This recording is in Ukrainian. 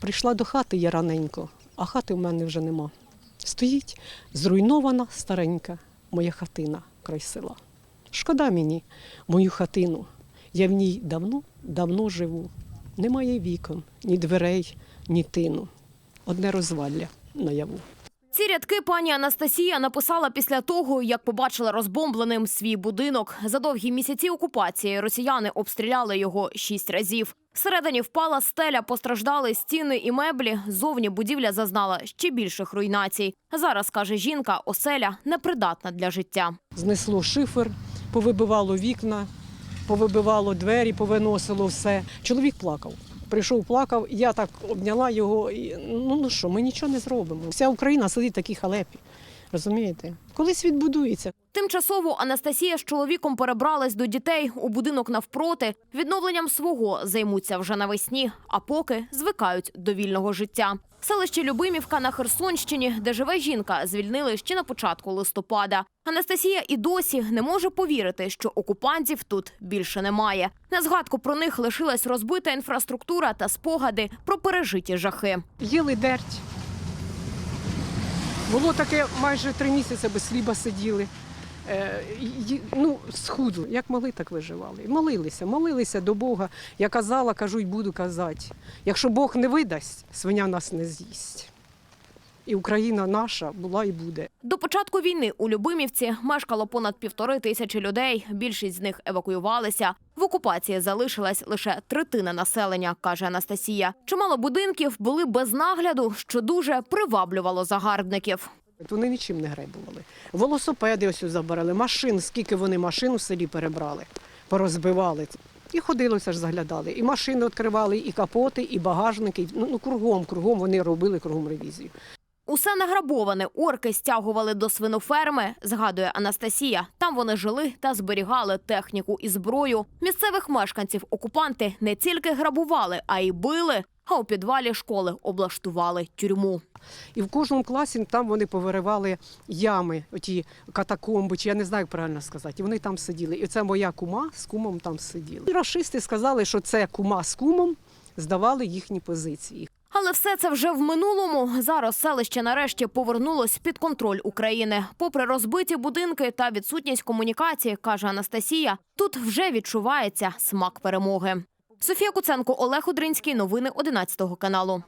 Прийшла до хати я раненько, а хати в мене вже нема. Стоїть зруйнована старенька моя хатина край села. Шкода мені мою хатину. Я в ній давно, давно живу. Немає вікон, ні дверей, ні тину. Одне розвалля наяву. Ці рядки пані Анастасія написала після того, як побачила розбомбленим свій будинок. За довгі місяці окупації росіяни обстріляли його шість разів. Всередині впала стеля, постраждали стіни і меблі. Зовні будівля зазнала ще більших руйнацій. Зараз каже жінка, оселя непридатна для життя. Знесло шифер, повибивало вікна, повибивало двері, повиносило все. Чоловік плакав. Прийшов, плакав, я так обняла його. І, ну, ну що, ми нічого не зробимо. Вся Україна сидить в такій халепі. Розумієте? Колись відбудується. Тимчасово Анастасія з чоловіком перебрались до дітей у будинок навпроти. Відновленням свого займуться вже навесні, а поки звикають до вільного життя. Селище Любимівка на Херсонщині, де живе жінка, звільнили ще на початку листопада. Анастасія і досі не може повірити, що окупантів тут більше немає. На згадку про них лишилась розбита інфраструктура та спогади про пережиті жахи. Їли дерть. Було таке майже три місяці без хліба сиділи. Е, ну, схудли. Як могли, так виживали. І молилися, молилися до Бога. Я казала, кажу й буду казати. Якщо Бог не видасть, свиня нас не з'їсть. І Україна наша була і буде. До початку війни у Любимівці мешкало понад півтори тисячі людей. Більшість з них евакуювалися. В окупації залишилась лише третина населення, каже Анастасія. Чимало будинків були без нагляду, що дуже приваблювало загарбників. Вони нічим не гребували. Велосипеди ось забирали, машин, скільки вони машин у селі перебрали, порозбивали. І ходилося ж заглядали. І машини відкривали, і капоти, і багажники. Ну, ну кругом, кругом вони робили кругом ревізію. Усе награбоване орки стягували до свиноферми, згадує Анастасія. Там вони жили та зберігали техніку і зброю. Місцевих мешканців окупанти не тільки грабували, а й били. А у підвалі школи облаштували тюрму. І в кожному класі там вони повиривали ями, оті катакомби, чи я не знаю, як правильно сказати. І вони там сиділи. І це моя кума з кумом там сиділи. І рашисти сказали, що це кума з кумом здавали їхні позиції. Але все це вже в минулому. Зараз селище нарешті повернулось під контроль України. Попри розбиті будинки та відсутність комунікації, каже Анастасія, тут вже відчувається смак перемоги. Софія Куценко, Олег Удринський, Новини 11 каналу.